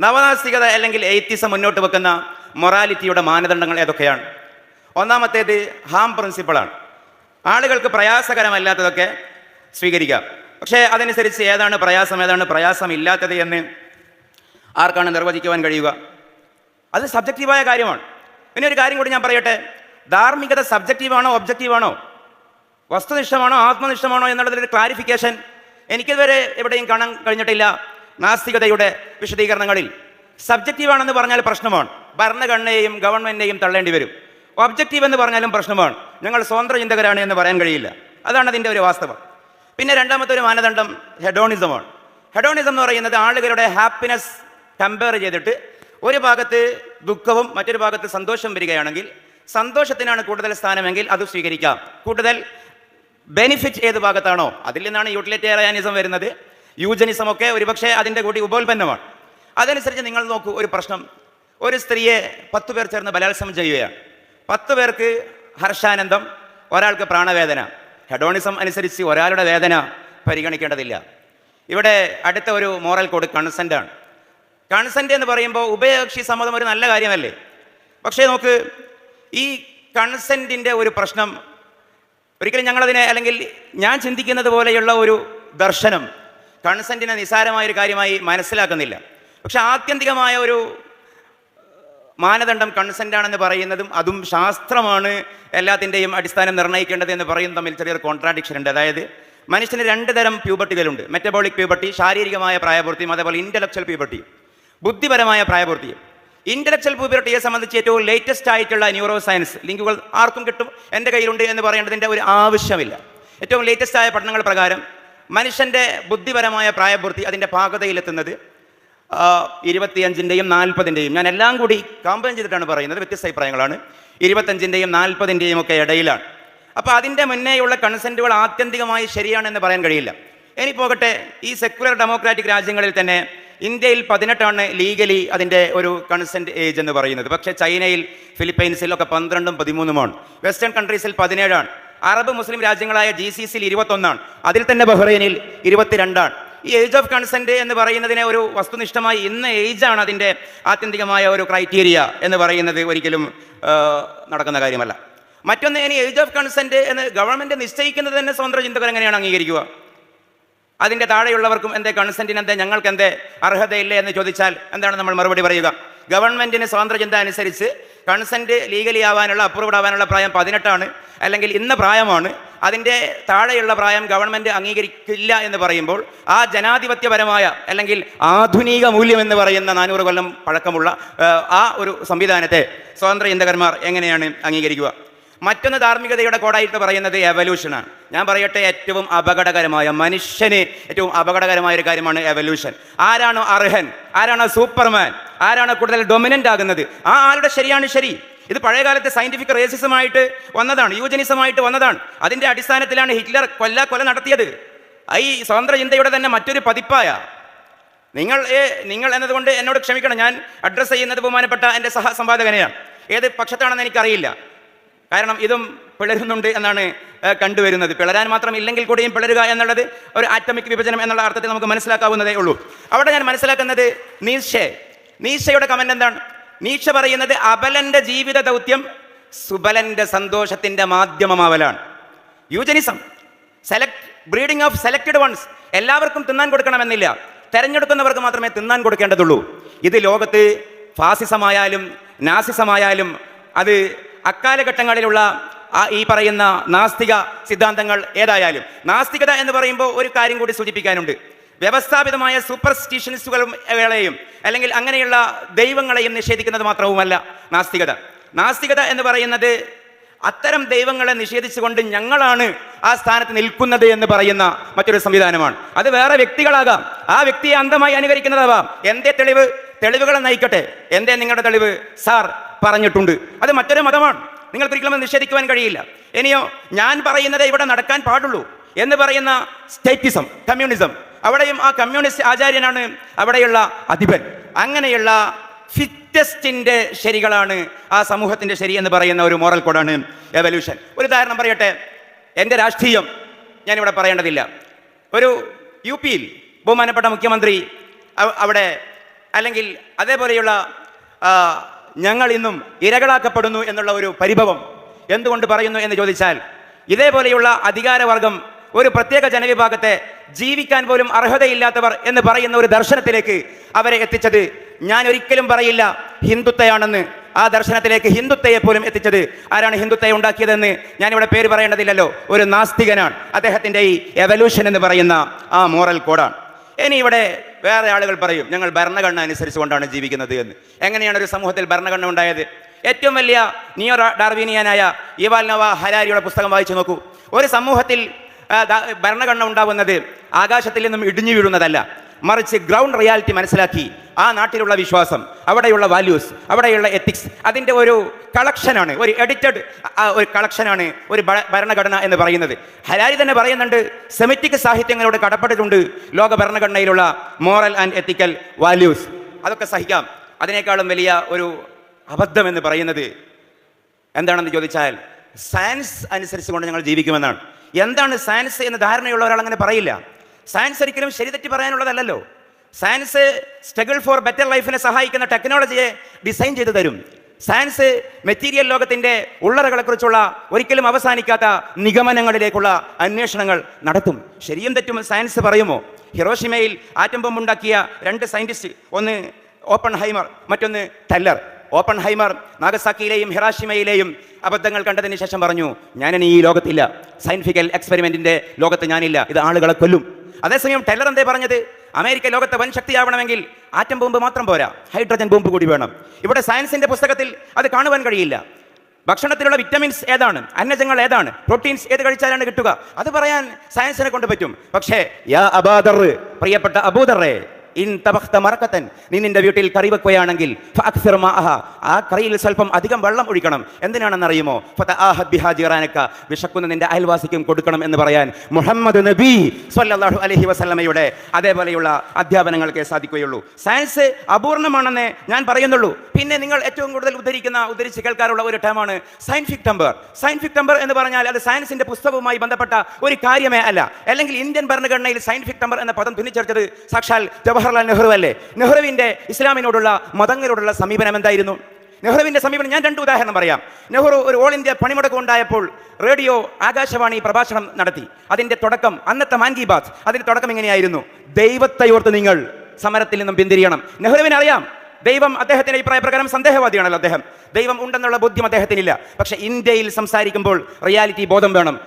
നവനാസ്തികത അല്ലെങ്കിൽ എയ്ത്തിസം മുന്നോട്ട് വെക്കുന്ന മൊറാലിറ്റിയുടെ മാനദണ്ഡങ്ങൾ ഏതൊക്കെയാണ്? ഒന്നാമത്തേത് ഹാം പ്രിൻസിപ്പിളാണ് ആളുകൾക്ക് പ്രയാസകരമല്ലാത്തതൊക്കെ സ്വീകരിക്കാം. പക്ഷേ അതനുസരിച്ച് ഏതാണ് പ്രയാസം ഏതാണ് പ്രയാസമില്ലാത്തത് എന്ന് ആർക്കാണ് നിർവചിക്കുവാൻ കഴിയുക? അത് സബ്ജക്റ്റീവായ കാര്യമാണ്. പിന്നെ ഒരു കാര്യം കൂടി ഞാൻ പറയട്ടെ. ധാർമ്മികത സബ്ജക്റ്റീവാണോ ഒബ്ജക്റ്റീവാണോ വസ്തുനിഷ്ഠമാണോ ആത്മനിഷ്ഠമാണോ എന്നുള്ളതിലൊരു ക്ലാരിഫിക്കേഷൻ എനിക്കിതുവരെ എവിടെയും കാണാൻ കഴിഞ്ഞിട്ടില്ല. നാസ്തികതയുടെ വിശദീകരണങ്ങളിൽ. സബ്ജക്റ്റീവാണെന്ന് പറഞ്ഞാൽ പ്രശ്നമാണ്. ഭരണഘടനയെയും ഗവൺമെന്റിനെയും തള്ളേണ്ടി വരും. ഒബ്ജക്റ്റീവ് എന്ന് പറഞ്ഞാലും പ്രശ്നമാണ്. ഞങ്ങൾ സ്വതന്ത്ര ചിന്തകരാണ് എന്ന് പറയാൻ കഴിയില്ല. അതാണ് അതിന്റെ ഒരു വാസ്തവം. പിന്നെ രണ്ടാമത്തെ ഒരു മാനദണ്ഡം ഹെഡോണിസമാണ്. ഹെഡോണിസം എന്ന് പറയുന്നത് ആളുകളുടെ ഹാപ്പിനെസ് കമ്പയർ ചെയ്തിട്ട് ഒരു ഭാഗത്ത് ദുഃഖവും മറ്റൊരു ഭാഗത്ത് സന്തോഷം വരികയാണെങ്കിൽ സന്തോഷത്തിനാണ് കൂടുതൽ സ്ഥാനമെങ്കിൽ അത് സ്വീകരിക്കാം. കൂടുതൽ ബെനിഫിറ്റ് ഏത് ഭാഗത്താണോ? അതിൽ നിന്നാണ് യൂട്ടിലിറ്റേറിയാനിസം വരുന്നത്. യൂജനിസം ഒക്കെ ഒരുപക്ഷെ അതിന്റെ കൂടി ഉപോൽപ്പന്നമാണ്. അതനുസരിച്ച് നിങ്ങൾ നോക്കൂ ഒരു പ്രശ്നം. ഒരു സ്ത്രീയെ പത്ത് പേർ ചേർന്ന് ബലാത്സംഗം ചെയ്യുകയാണ്. പത്ത് പേർക്ക് ഹർഷാനന്ദം ഒരാൾക്ക് പ്രാണവേദന. ഹെഡോണിസം അനുസരിച്ച് ഒരാളുടെ വേദന പരിഗണിക്കേണ്ടതില്ല. ഇവിടെ അടുത്ത ഒരു മോറൽ കോഡ് കൺസെന്റ് ആണ്. കൺസെന്റ് എന്ന് പറയുമ്പോൾ ഉഭയകക്ഷി സമ്മതം ഒരു നല്ല കാര്യമല്ലേ? പക്ഷേ നോക്ക് ഈ കൺസെന്റിന്റെ ഒരു പ്രശ്നം ഒരിക്കലും ഞങ്ങളതിനെ അല്ലെങ്കിൽ ഞാൻ ചിന്തിക്കുന്നത് പോലെയുള്ള ഒരു ദർശനം കൺസെന്റിനെ നിസാരമായ ഒരു കാര്യമായി മനസ്സിലാക്കുന്നില്ല. പക്ഷെ ആത്യന്തികമായ ഒരു മാനദണ്ഡം കൺസെന്റ് ആണെന്ന് പറയുന്നതും അതും ശാസ്ത്രമാണ് എല്ലാത്തിന്റെയും അടിസ്ഥാനം നിർണയിക്കേണ്ടത് എന്ന് പറയുന്നത് തമ്മിൽ ചെറിയൊരു കോൺട്രാഡിക്ഷൻ ഉണ്ട്. അതായത് മനുഷ്യന് രണ്ട് തരം പ്യൂബർട്ടികളുണ്ട് മെറ്റബോളിക് പ്യൂബർട്ടി ശാരീരികമായ പ്രായപൂർത്തിയും അതേപോലെ ഇന്റലക്ച്വൽ പ്യൂബർട്ടിയും ബുദ്ധിപരമായ പ്രായപൂർത്തിയും. ഇന്റലക്ച്വൽ പ്യൂബർട്ടിയെ സംബന്ധിച്ച് ഏറ്റവും ലേറ്റസ്റ്റ് ആയിട്ടുള്ള ന്യൂറോ സയൻസ് ലിങ്കുകൾ ആർക്കും കിട്ടും എന്റെ കയ്യിലുണ്ട് എന്ന് പറയേണ്ടതിന്റെ ഒരു ആവശ്യമില്ല. ഏറ്റവും ലേറ്റസ്റ്റ് ആയ പഠനങ്ങൾ പ്രകാരം മനുഷ്യന്റെ ബുദ്ധിപരമായ പ്രായപൂർത്തി അതിന്റെ പാകതയിലെത്തുന്നത് ഇരുപത്തിയഞ്ചിന്റെയും നാൽപ്പതിന്റെയും ഞാൻ എല്ലാം കൂടി കമ്പൈൻ ചെയ്തിട്ടാണ് പറയുന്നത് വ്യത്യസ്ത അഭിപ്രായങ്ങളാണ്. ഇരുപത്തഞ്ചിന്റെയും നാൽപ്പതിന്റെയും ഒക്കെ ഇടയിലാണ്. അപ്പോൾ അതിന്റെ മുന്നേയുള്ള കൺസെന്റുകൾ ആത്യന്തികമായി ശരിയാണെന്ന് പറയാൻ കഴിയില്ല. ഇനി പോകട്ടെ ഈ സെക്യുലർ ഡെമോക്രാറ്റിക് രാജ്യങ്ങളിൽ തന്നെ ഇന്ത്യയിൽ പതിനെട്ടാണ് ലീഗലി അതിന്റെ ഒരു കൺസെന്റ് ഏജ് എന്ന് പറയുന്നത്. പക്ഷേ ചൈനയിൽ ഫിലിപ്പൈൻസിൽ ഒക്കെ പന്ത്രണ്ടും പതിമൂന്നുമാണ്. വെസ്റ്റേൺ കൺട്രീസിൽ പതിനേഴാണ്. അറബ് മുസ്ലിം രാജ്യങ്ങളായ ജി സി സിയിൽ ഇരുപത്തൊന്നാണ്. അതിൽ തന്നെ ബഹ്റൈനിൽ ഇരുപത്തിരണ്ടാണ്. ഈ ഏജ് ഓഫ് കൺസെന്റ് എന്ന് പറയുന്നതിനെ ഒരു വസ്തുനിഷ്ഠമായി ഇന്ന ഏജാണ് അതിന്റെ ആത്യന്തികമായ ഒരു ക്രൈറ്റീരിയ എന്ന് പറയുന്നത് ഒരിക്കലും നടക്കുന്ന കാര്യമല്ല. മറ്റൊന്ന് ഇനി ഏജ് ഓഫ് കൺസെന്റ് എന്ന് ഗവൺമെന്റ് നിശ്ചയിക്കുന്നത് തന്നെ സ്വതന്ത്ര ചിന്തകർ എങ്ങനെയാണ് അംഗീകരിക്കുക? അതിന്റെ താഴെയുള്ളവർക്കും എന്തേ കൺസെന്റിന് എന്തേ ഞങ്ങൾക്ക് എന്തേ അർഹതയില്ലേ എന്ന് ചോദിച്ചാൽ എന്താണ് നമ്മൾ മറുപടി പറയുക? ഗവൺമെന്റിന് സ്വാതന്ത്ര്യ ചിന്ത അനുസരിച്ച് കൺസെന്റ് ലീഗലി ആവാനുള്ള അപ്രൂവ്ഡ് ആവാനുള്ള പ്രായം പതിനെട്ടാണ്. അല്ലെങ്കിൽ ഇന്ന പ്രായമാണ്. അതിന്റെ താഴെയുള്ള പ്രായം ഗവൺമെന്റ് അംഗീകരിക്കില്ല എന്ന് പറയുമ്പോൾ ആ ജനാധിപത്യപരമായ അല്ലെങ്കിൽ ആധുനിക മൂല്യം എന്ന് പറയുന്ന നാനൂറ് കൊല്ലം പഴക്കമുള്ള ആ, ഒരു സംവിധാനത്തെ സ്വതന്ത്ര ചിന്തകന്മാർ എങ്ങനെയാണ് അംഗീകരിക്കുക? മറ്റൊന്ന് ധാർമ്മികതയുടെ കോടായിട്ട് പറയുന്നത് എവല്യൂഷനാണ് ഞാൻ പറയട്ടെ ഏറ്റവും അപകടകരമായ മനുഷ്യന് ഏറ്റവും അപകടകരമായ ഒരു കാര്യമാണ് എവല്യൂഷൻ ആരാണോ അർഹൻ? ആരാണോ സൂപ്പർമാൻ ആരാണോ കൂടുതൽ ഡൊമിനന്റ് ആകുന്നത്? ആ ആളുടെ ശരിയാണ് ശരി? ഇത് പഴയകാലത്തെ സയന്റിഫിക് റേസിസമായിട്ട് വന്നതാണ് യൂജനിസമായിട്ട് വന്നതാണ്. അതിന്റെ അടിസ്ഥാനത്തിലാണ് ഹിറ്റ്ലർ കൊല്ല കൊല നടത്തിയത്. ഈ സ്വതന്ത്ര ചിന്തയുടെ തന്നെ മറ്റൊരു പതിപ്പായ നിങ്ങൾ നിങ്ങൾ എന്നതുകൊണ്ട് എന്നോട് ക്ഷമിക്കണം ഞാൻ അഡ്രസ്സ് ചെയ്യുന്നത് ബഹുമാനപ്പെട്ട എന്റെ സഹ സംവാദകനെയാണ് ഏത് പക്ഷത്താണെന്ന് എനിക്കറിയില്ല. കാരണം ഇതും പിളരുന്നുണ്ട് എന്നാണ് കണ്ടുവരുന്നത്. പിളരാൻ മാത്രം ഇല്ലെങ്കിൽ കൂടിയും പിളരുക എന്നുള്ളത് ഒരു ആറ്റമിക് വിഭജനം എന്നുള്ള അർത്ഥത്തിൽ നമുക്ക് മനസ്സിലാക്കാവുന്നതേ ഉള്ളൂ. അവിടെ ഞാൻ മനസ്സിലാക്കുന്നത് നീഷെ നീഷയുടെ കമന്റ് എന്താണ്? നീഷ പറയുന്നത് അബലന്റെ ജീവിത ദൗത്യം സുബലന്റെ സന്തോഷത്തിന്റെ മാധ്യമമാവലാണ്. Eugenism select breeding of selected ones എല്ലാവർക്കും തിന്നാൻ കൊടുക്കണമെന്നില്ല. തെരഞ്ഞെടുക്കുന്നവർക്ക് മാത്രമേ തിന്നാൻ കൊടുക്കേണ്ടതുള്ളൂ. ഇത് ലോകത്ത് ഫാസിസമായാലും നാസിസമായാലും അത് അക്കാലഘട്ടങ്ങളിലുള്ള ഈ പറയുന്ന നാസ്തിക സിദ്ധാന്തങ്ങൾ ഏതായാലും. നാസ്തികത എന്ന് പറയുമ്പോൾ ഒരു കാര്യം കൂടി സൂചിപ്പിക്കാനുണ്ട്. വ്യവസ്ഥാപിതമായ സൂപ്പർസ്റ്റിഷൻസുകളും വേളയും അല്ലെങ്കിൽ അങ്ങനെയുള്ള ദൈവങ്ങളെയും നിഷേധിക്കുന്നത് മാത്രവുമല്ല നാസ്തികത. നാസ്തികത എന്ന് പറയുന്നത് അത്തരം ദൈവങ്ങളെ നിഷേധിച്ചുകൊണ്ട് ഞങ്ങളാണ് ആ സ്ഥാനത്ത് നിൽക്കുന്നത് എന്ന് പറയുന്ന മറ്റൊരു സംവിധാനമാണ്. അത് വേറെ വ്യക്തികളാകാം. ആ വ്യക്തിയെ അന്ധമായി അനുകരിക്കുന്നതാവാം. എന്തേ തെളിവ്? തെളിവുകളെ നയിക്കട്ടെ. എന്തേ നിങ്ങളുടെ തെളിവ്? സാർ പറഞ്ഞിട്ടുണ്ട്. അത് മറ്റൊരു മതമാണ്. നിങ്ങൾക്ക് ഒരിക്കലും നിഷേധിക്കുവാൻ കഴിയില്ല. ഇനിയോ ഞാൻ പറയുന്നത് ഇവിടെ നടക്കാൻ പാടുള്ളൂ എന്ന് പറയുന്ന സ്റ്റേറ്റിസം കമ്മ്യൂണിസം. അവിടെയും ആ കമ്മ്യൂണിസ്റ്റ് ആചാര്യനാണ് അവിടെയുള്ള അധിപൻ. അങ്ങനെയുള്ള ഫിറ്റസ്റ്റിന്റെ ശരികളാണ് ആ സമൂഹത്തിന്റെ ശരി എന്ന് പറയുന്ന ഒരു മോറൽ കോഡാണ് എവല്യൂഷൻ ഒരു ഉദാഹരണം പറയട്ടെ. എന്റെ രാഷ്ട്രീയം ഞാനിവിടെ പറയേണ്ടതില്ല. ഒരു യു പിയിൽ ബഹുമാനപ്പെട്ട മുഖ്യമന്ത്രി അവിടെ അല്ലെങ്കിൽ അതേപോലെയുള്ള ഞങ്ങൾ ഇന്നും ഇരകളാക്കപ്പെടുന്നു എന്നുള്ള ഒരു പരിഭവം എന്തുകൊണ്ട് പറയുന്നു എന്ന് ചോദിച്ചാൽ ഇതേപോലെയുള്ള അധികാരവർഗം ഒരു പ്രത്യേക ജനവിഭാഗത്തെ ജീവിക്കാൻ പോലും അർഹതയില്ലാത്തവർ എന്ന് പറയുന്ന ഒരു ദർശനത്തിലേക്ക് അവരെ എത്തിച്ചത് ഞാൻ ഒരിക്കലും പറയില്ല ഹിന്ദുത്വയാണെന്ന്. ആ ദർശനത്തിലേക്ക് ഹിന്ദുത്വയെ പോലും എത്തിച്ചത് ആരാണ് ഹിന്ദുത്വയെ ഉണ്ടാക്കിയതെന്ന് ഞാനിവിടെ പേര് പറയേണ്ടതില്ലല്ലോ. ഒരു നാസ്തികനാണ്. അദ്ദേഹത്തിന്റെ ഈ എവല്യൂഷൻ എന്ന് പറയുന്ന ആ മോറൽ കോഡാണ് ഇനി ഇവിടെ വേറെ ആളുകൾ പറയും ഞങ്ങൾ ഭരണഘടന അനുസരിച്ച് കൊണ്ടാണ് ജീവിക്കുന്നത് എന്ന്. എങ്ങനെയാണ് ഒരു സമൂഹത്തിൽ ഭരണഘടന ഉണ്ടായത്? ഏറ്റവും വലിയ നിയോ ഡാർവീനിയനായ ഇവാൽ നവ ഹരാരിയുടെ പുസ്തകം വായിച്ചു നോക്കൂ. ഒരു സമൂഹത്തിൽ ഭരണഘടന ഉണ്ടാവുന്നത് ആകാശത്തിൽ നിന്നും ഇടിഞ്ഞു വീഴുന്നതല്ല. മറിച്ച് ഗ്രൗണ്ട് റിയാലിറ്റി മനസ്സിലാക്കി. ആ നാട്ടിലുള്ള വിശ്വാസം അവിടെയുള്ള വാല്യൂസ് അവിടെയുള്ള എത്തിക്സ് അതിന്റെ ഒരു കളക്ഷനാണ് ഒരു എഡിറ്റഡ് ഒരു കളക്ഷനാണ് ഒരു ഭരണഘടന എന്ന് പറയുന്നത്. ഹരാരി തന്നെ പറയുന്നുണ്ട് സെമിറ്റിക് സാഹിത്യങ്ങളോട് കടപ്പെട്ടിട്ടുണ്ട് ലോക ഭരണഘടനയിലുള്ള മോറൽ ആൻഡ് എത്തിക്കൽ വാല്യൂസ് അതൊക്കെ സഹിക്കാം. അതിനേക്കാളും വലിയ ഒരു അബദ്ധം എന്ന് പറയുന്നത്. എന്താണെന്ന് ചോദിച്ചാൽ സയൻസ് അനുസരിച്ച് കൊണ്ട് ഞങ്ങൾ ജീവിക്കുമെന്നാണ്. എന്താണ് സയൻസ് എന്ന് ധാരണയുള്ള ഒരാൾ അങ്ങനെ പറയില്ല. സയൻസ് ഒരിക്കലും ശരി തെറ്റി പറയാനുള്ളതല്ലല്ലോ. സയൻസ് സ്ട്രഗിൾ ഫോർ ബെറ്റർ ലൈഫിനെ സഹായിക്കുന്ന ടെക്നോളജിയെ ഡിസൈൻ ചെയ്തു തരും. സയൻസ് മെറ്റീരിയൽ ലോകത്തിന്റെ ഉള്ളറകളെക്കുറിച്ചുള്ള ഒരിക്കലും അവസാനിക്കാത്ത നിഗമനങ്ങളിലേക്കുള്ള അന്വേഷണങ്ങൾ നടത്തും. ശരിയും തെറ്റും സയൻസ് പറയുമോ? ഹിറോഷിമയിൽ ആറ്റം ബോംബ് ഉണ്ടാക്കിയ രണ്ട് സയന്റിസ്റ്റ് ഒന്ന് ഓപ്പൺ ഹൈമർ മറ്റൊന്ന് ടെല്ലർ. ഓപ്പൺ ഹൈമർ നാഗസാക്കിയിലെയും ഹിറാഷിമയിലെയും അബദ്ധങ്ങൾ കണ്ടതിന് ശേഷം പറഞ്ഞു ഞാനിനി ഈ ലോകത്തില്ല. സയന്റിഫിക്കൽ എക്സ്പെരിമെന്റിന്റെ ലോകത്ത് ഞാനില്ല. ഇത് ആളുകളെ കൊല്ലും. അതേസമയം ടെല്ലർ എന്തേ പറഞ്ഞത്? അമേരിക്ക ലോകത്തെ വൻ ശക്തിയാവണമെങ്കിൽ ആറ്റം ബോംബ് മാത്രം പോരാ. ഹൈഡ്രജൻ ബോംബ് കൂടി വേണം. ഇവിടെ സയൻസിന്റെ പുസ്തകത്തിൽ അത് കാണുവാൻ കഴിയില്ല. ഭക്ഷണത്തിലുള്ള വിറ്റമിൻസ് ഏതാണ്? അന്നജങ്ങൾ ഏതാണ്? പ്രോട്ടീൻസ് ഏത് കഴിച്ചാലാണ് കിട്ടുക? അത് പറയാൻ സയൻസിനെ കൊണ്ട് പറ്റും. പക്ഷേ യാ പ്രിയപ്പെട്ട അബൂദറേ ഇൻ മറക്കത്തൻ. നീ നിന്റെ വീട്ടിൽ കറി വെക്കുകയാണെങ്കിൽ. ആ കറിയിൽ സ്വല്പം അധികം വെള്ളം ഒഴിക്കണം. എന്തിനാണെന്ന് അറിയുമോ ഫതആഹദ് ബിഹാ ജിറാനക. വിശക്കുന്ന നിന്റെ അയൽവാസിക്കും കൊടുക്കണം എന്ന് പറയാൻ മുഹമ്മദ് നബി സ്വല്ലല്ലാഹു അലൈഹി വസല്ലമയുടെ അതേപോലെയുള്ള അധ്യാപനങ്ങൾക്കേ സാധിക്കുകയുള്ളൂ. സയൻസ് അപൂർണമാണെന്ന് ഞാൻ പറയുന്നുള്ളൂ. പിന്നെ നിങ്ങൾ ഏറ്റവും കൂടുതൽ ഉദ്ധരിക്കുന്ന ഉദ്ധരിച്ച് കേൾക്കാറുള്ള ഒരു ടേമാണ് സയൻഫിക് ടംബർ സയൻഫിക് ടംബർ എന്ന് പറഞ്ഞാൽ അത് സയൻസിന്റെ പുസ്തകവുമായി ബന്ധപ്പെട്ട ഒരു കാര്യമേ അല്ല. അല്ലെങ്കിൽ ഇന്ത്യൻ ഭരണഘടനയിൽ സയൻഫിക് ടംബർ എന്ന പദം തുന്നിച്ചേർത്തത് സാക്ഷാൽ ജവഹർലാൽ നെഹ്റു അല്ലേ നെഹ്റുവിന്റെ ഇസ്ലാമിനോടുള്ള മതങ്ങളോടുള്ള സമീപനം എന്തായിരുന്നു? നെഹ്റുവിന്റെ സമീപനം ഞാൻ രണ്ട് ഉദാഹരണം പറയാം. നെഹ്റു ഒരു ഓൾ ഇന്ത്യ പണിമുടക്ക് ഉണ്ടായപ്പോൾ റേഡിയോ ആകാശവാണി പ്രഭാഷണം നടത്തി. അതിന്റെ തുടക്കം അന്നത്തെ മാൻ കി ബാത്ത്. അതിന്റെ തുടക്കം ഇങ്ങനെയായിരുന്നു ദൈവത്തെ ഓർത്ത് നിങ്ങൾ സമരത്തിൽ നിന്നും പിന്തിരിയണം. നെഹ്റുവിനെ അറിയാം ദൈവം അദ്ദേഹത്തിന്റെ അഭിപ്രായ പ്രകാരം സന്ദേഹവാദിയാണല്ലോ അദ്ദേഹം. ദൈവം ഉണ്ടെന്നുള്ള ബോധ്യം അദ്ദേഹത്തിനില്ല. പക്ഷെ ഇന്ത്യയിൽ സംസാരിക്കുമ്പോൾ റിയാലിറ്റി ബോധം വേണം.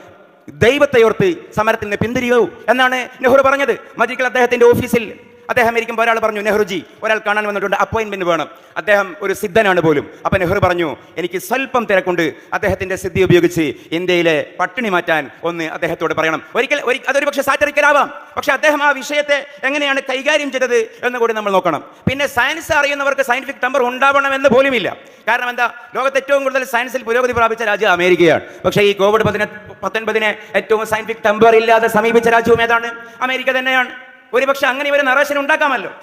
ദൈവത്തെയോർത്ത് സമരത്തിൽ നിന്ന് പിന്തിരിയൂ എന്നാണ് നെഹ്റു പറഞ്ഞത്. മജിക്കൽ അദ്ദേഹത്തിന്റെ ഓഫീസിൽ അദ്ദേഹം ഇരിക്കുമ്പോൾ ഒരാൾ പറഞ്ഞു നെഹ്റുജി ഒരാൾ കാണാൻ വന്നിട്ടുണ്ട് അപ്പോയിന്റ്മെന്റ് വേണം. അദ്ദേഹം ഒരു സിദ്ധനാണ് പോലും. അപ്പൊ നെഹ്റു പറഞ്ഞു എനിക്ക് സ്വല്പം തിരക്കുണ്ട്. അദ്ദേഹത്തിന്റെ സിദ്ധി ഉപയോഗിച്ച് ഇന്ത്യയിലെ പട്ടിണി മാറ്റാൻ ഒന്ന് അദ്ദേഹത്തോട് പറയണം. ഒരിക്കൽ ഒരി- അതൊരു പക്ഷേ സാറ്ററിക്കലാവാം. പക്ഷെ അദ്ദേഹം ആ വിഷയത്തെ എങ്ങനെയാണ് കൈകാര്യം ചെയ്തത് എന്ന് കൂടി നമ്മൾ നോക്കണം. പിന്നെ സയൻസ് അറിയുന്നവർക്ക് സയന്റിഫിക് നമ്പർ ഉണ്ടാവണമെന്ന് പോലുമില്ല. കാരണം എന്താ? ലോകത്ത് ഏറ്റവും കൂടുതൽ സയൻസിൽ പുരോഗതി പ്രാപിച്ച രാജ്യം അമേരിക്കയാണ്. പക്ഷേ ഈ കോവിഡ് പതിനെ പത്തൊൻപതിനെ ഏറ്റവും സയന്റിഫിക് നമ്പർ ഇല്ലാതെ സമീപിച്ച രാജ്യവും ഏതാണ്? അമേരിക്ക തന്നെയാണ്. ഒരുപക്ഷെ അങ്ങനെ ഒരു നറേഷൻ ഉണ്ടാക്കാമല്ലോ.